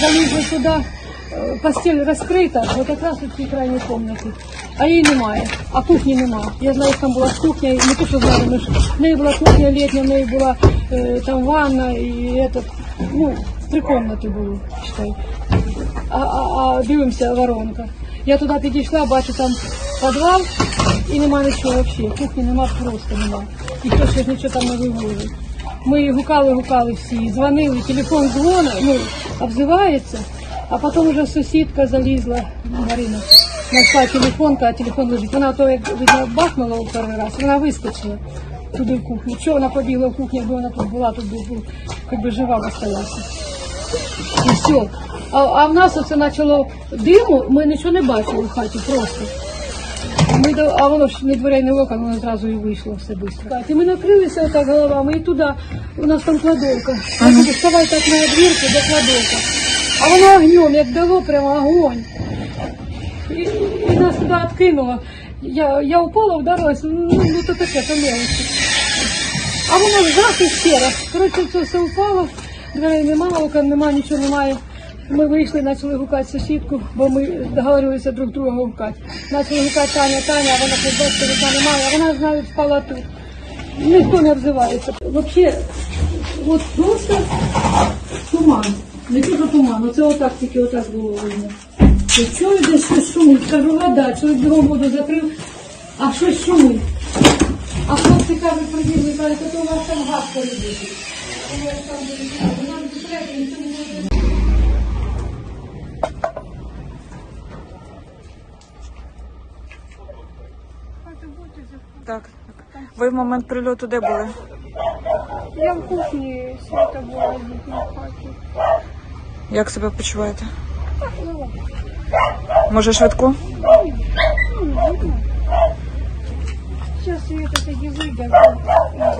залізли туди, е, постіль розкрита, от якраз у цій крайній кімнаті. А її немає, а кухні немає. Я знаю, що там була кухня, і не то, що знаю, але ж в неї була кухня літня, в неї була е, там ванна і этот, ну, три кімнати були, считай. А, а, а дивимося, воронка. Я туди підійшла, бачу там підвал і нема нічого взагалі. Кухні нема, просто нема. Ніхто ще ж нічого там не вивозив. Ми гукали, гукали всі, дзвонили, телефон дзвонить, ну, обзивається, а потім вже сусідка залізла, Марина, знайшла телефон, а телефон лежить. Вона то, як видно, бахнула у перший раз, вона вискочила туди в кухню. Чого вона побігла в кухню, якби вона тут була, тут би, якби жива осталася. І все. А, а в нас оце почало диму, ми нічого не бачили в хаті просто. Ми до, а воно ж не дверей, не окон, воно зразу і вийшло все швидко. І ми накрилися отак головами, і туди, у нас там кладовка. Я кажу, вставай так на двірку, де кладовка. А воно огнем, як дало, прямо огонь. І, і нас туди відкинуло. Я, я упала, вдарилась, ну, ну то таке, то мелочі. А воно жах і ще раз. Коротше, це все упало, дверей нема, окон нема, нічого немає. Ми вийшли, почали гукати сусідку, бо ми договорилися друг друга гукати. Почали гукати Таня, Таня, а вона хоч бачите, немає, а вона навіть спала тут. Ніхто не обзивається. Взагалі, от просто туман. Не тільки туман, оце отак тільки отак було видно. Чую десь щось шумить, кажу, вода, чоловік бігом воду закрив, а щось шумить. А хлопці кажуть, прибігли, кажуть, то у вас там газ перебігли. Так. Ви в момент прильоту де були? Я в кухні свята була в їхній хаті. Як себе почуваєте? Ну, Може швидку? Сейчас Света тоді вийде з вами. Йдемте в кухню.